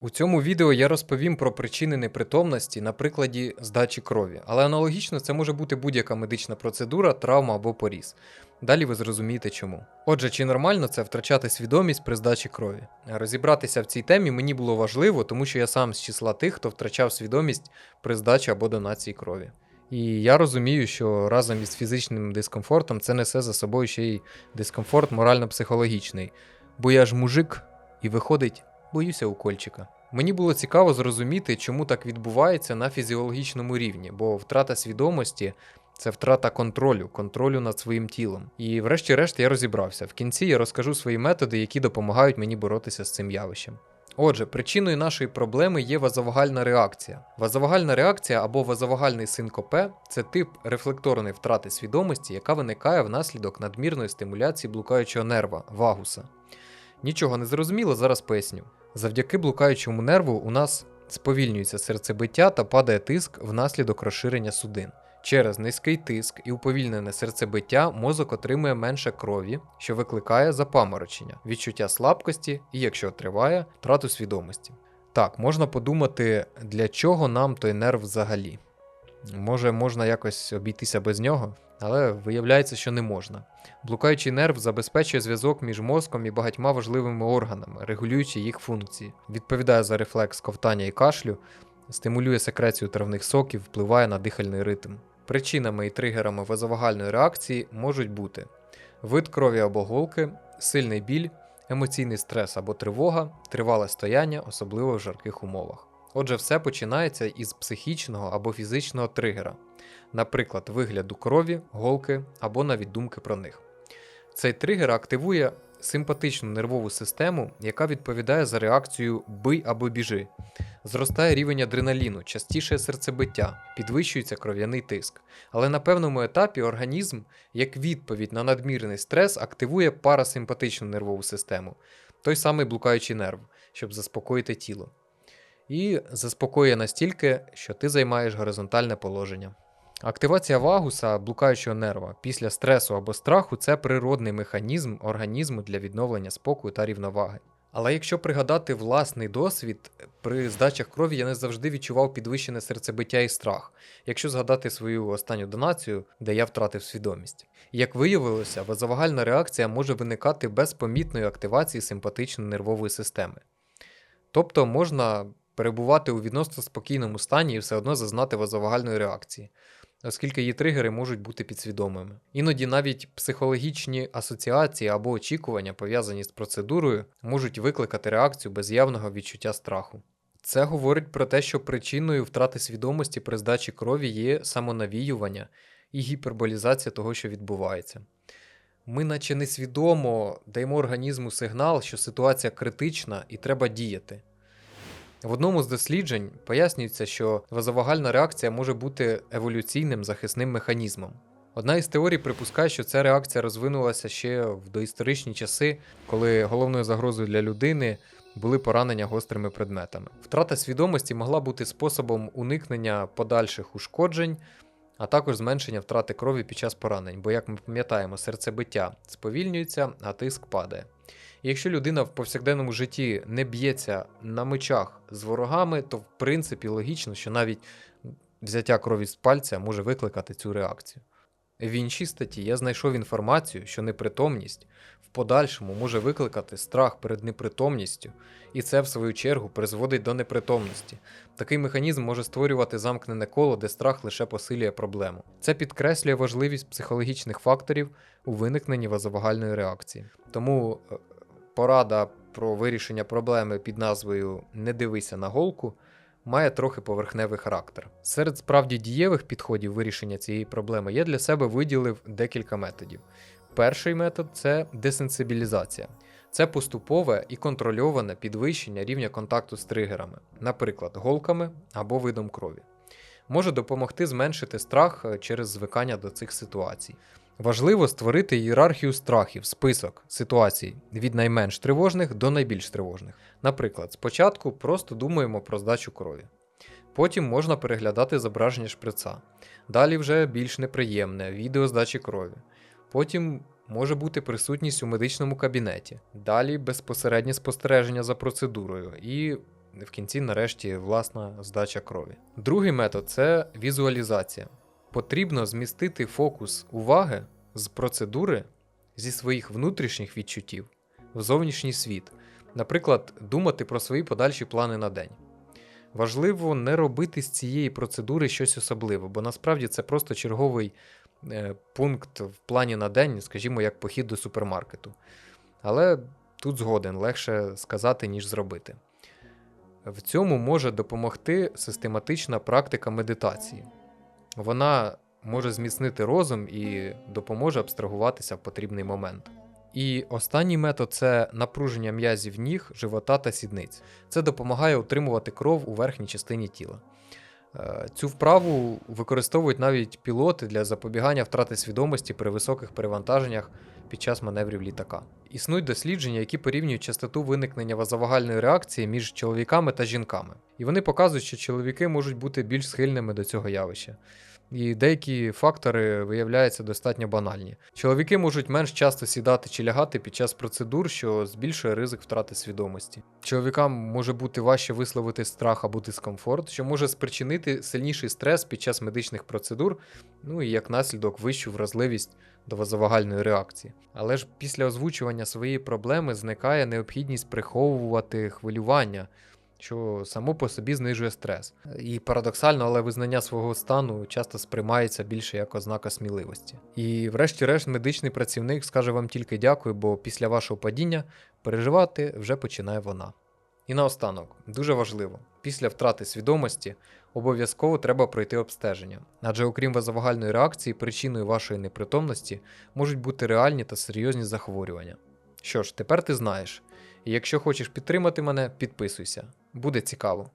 У цьому відео я розповім про причини непритомності на прикладі здачі крові, але аналогічно це може бути будь-яка медична процедура, травма або поріз. Далі ви зрозумієте чому. Отже, чи нормально це втрачати свідомість при здачі крові? Розібратися в цій темі мені було важливо, тому що я сам з числа тих, хто втрачав свідомість при здачі або донації крові. І я розумію, що разом із фізичним дискомфортом це несе за собою ще й дискомфорт морально-психологічний. Бо я ж мужик, і виходить, боюся укольчика. Мені було цікаво зрозуміти, чому так відбувається на фізіологічному рівні, бо втрата свідомості це втрата контролю, контролю над своїм тілом. І врешті-решт я розібрався. В кінці я розкажу свої методи, які допомагають мені боротися з цим явищем. Отже, причиною нашої проблеми є вазовагальна реакція. Вазовагальна реакція або вазовагальний синкопе це тип рефлекторної втрати свідомості, яка виникає внаслідок надмірної стимуляції блукаючого нерва вагуса. Нічого не зрозуміло, зараз поясню. Завдяки блукаючому нерву у нас сповільнюється серцебиття та падає тиск внаслідок розширення судин. Через низький тиск і уповільнене серцебиття мозок отримує менше крові, що викликає запаморочення, відчуття слабкості і, якщо триває, втрату свідомості. Так, можна подумати, для чого нам той нерв взагалі. Може, можна якось обійтися без нього, але виявляється, що не можна. Блукаючий нерв забезпечує зв'язок між мозком і багатьма важливими органами, регулюючи їх функції, відповідає за рефлекс ковтання і кашлю, стимулює секрецію травних соків, впливає на дихальний ритм. Причинами і тригерами вазовагальної реакції можуть бути вид крові або голки, сильний біль, емоційний стрес або тривога, тривале стояння, особливо в жарких умовах. Отже, все починається із психічного або фізичного тригера, наприклад, вигляду крові, голки або навіть думки про них. Цей тригер активує симпатичну нервову систему, яка відповідає за реакцію бий або біжи. Зростає рівень адреналіну, частіше серцебиття, підвищується кров'яний тиск. Але на певному етапі організм, як відповідь на надмірний стрес, активує парасимпатичну нервову систему, той самий блукаючий нерв, щоб заспокоїти тіло. І заспокоює настільки, що ти займаєш горизонтальне положення. Активація вагуса, блукаючого нерва, після стресу або страху це природний механізм організму для відновлення спокою та рівноваги. Але якщо пригадати власний досвід, при здачах крові я не завжди відчував підвищене серцебиття і страх, якщо згадати свою останню донацію, де я втратив свідомість. Як виявилося, вазовагальна реакція може виникати без помітної активації симпатичної нервової системи. Тобто можна перебувати у відносно спокійному стані і все одно зазнати вазовагальної реакції оскільки її тригери можуть бути підсвідомими. Іноді навіть психологічні асоціації або очікування, пов'язані з процедурою, можуть викликати реакцію без явного відчуття страху. Це говорить про те, що причиною втрати свідомості при здачі крові є самонавіювання і гіперболізація того, що відбувається. Ми, наче несвідомо, даємо організму сигнал, що ситуація критична і треба діяти. В одному з досліджень пояснюється, що вазовагальна реакція може бути еволюційним захисним механізмом. Одна із теорій припускає, що ця реакція розвинулася ще в доісторичні часи, коли головною загрозою для людини були поранення гострими предметами. Втрата свідомості могла бути способом уникнення подальших ушкоджень, а також зменшення втрати крові під час поранень, бо, як ми пам'ятаємо, серцебиття сповільнюється, а тиск падає. І якщо людина в повсякденному житті не б'ється на мечах з ворогами, то в принципі логічно, що навіть взяття крові з пальця може викликати цю реакцію. В іншій статті я знайшов інформацію, що непритомність в подальшому може викликати страх перед непритомністю, і це, в свою чергу, призводить до непритомності. Такий механізм може створювати замкнене коло, де страх лише посилює проблему. Це підкреслює важливість психологічних факторів у виникненні вазовагальної реакції. Тому е, порада про вирішення проблеми під назвою Не дивися на голку має трохи поверхневий характер. Серед справді дієвих підходів вирішення цієї проблеми я для себе виділив декілька методів. Перший метод це десенсибілізація. Це поступове і контрольоване підвищення рівня контакту з тригерами, наприклад, голками або видом крові. Може допомогти зменшити страх е, через звикання до цих ситуацій. Важливо створити ієрархію страхів, список ситуацій від найменш тривожних до найбільш тривожних. Наприклад, спочатку просто думаємо про здачу крові. Потім можна переглядати зображення шприца. Далі вже більш неприємне відео здачі крові. Потім може бути присутність у медичному кабінеті. Далі безпосереднє спостереження за процедурою. І в кінці, нарешті, власна здача крові. Другий метод це візуалізація. Потрібно змістити фокус уваги з процедури зі своїх внутрішніх відчуттів в зовнішній світ. Наприклад, думати про свої подальші плани на день. Важливо не робити з цієї процедури щось особливе, бо насправді це просто черговий е, пункт в плані на день, скажімо, як похід до супермаркету. Але тут згоден легше сказати, ніж зробити. В цьому може допомогти систематична практика медитації. Вона може зміцнити розум і допоможе абстрагуватися в потрібний момент. І останній метод це напруження м'язів ніг, живота та сідниць. Це допомагає утримувати кров у верхній частині тіла. Е, Цю вправу використовують навіть пілоти для запобігання втрати свідомості при високих перевантаженнях під час маневрів літака. Існують дослідження, які порівнюють частоту виникнення вазовагальної реакції між чоловіками та жінками. І вони показують, що чоловіки можуть бути більш схильними до цього явища. І деякі фактори виявляються достатньо банальні. Чоловіки можуть менш часто сідати чи лягати під час процедур, що збільшує ризик втрати свідомості. Чоловікам може бути важче висловити страх або дискомфорт, що може спричинити сильніший стрес під час медичних процедур, ну і як наслідок вищу вразливість до вазовагальної реакції. Але ж після озвучування своєї проблеми зникає необхідність приховувати хвилювання, що само по собі знижує стрес. І парадоксально, але визнання свого стану часто сприймається більше як ознака сміливості. І, врешті-решт, медичний працівник скаже вам тільки дякую, бо після вашого падіння переживати вже починає вона. І наостанок, дуже важливо, після втрати свідомості обов'язково треба пройти обстеження, адже окрім вазовагальної реакції, причиною вашої непритомності можуть бути реальні та серйозні захворювання. Що ж, тепер ти знаєш. І якщо хочеш підтримати мене, підписуйся. Буде цікаво.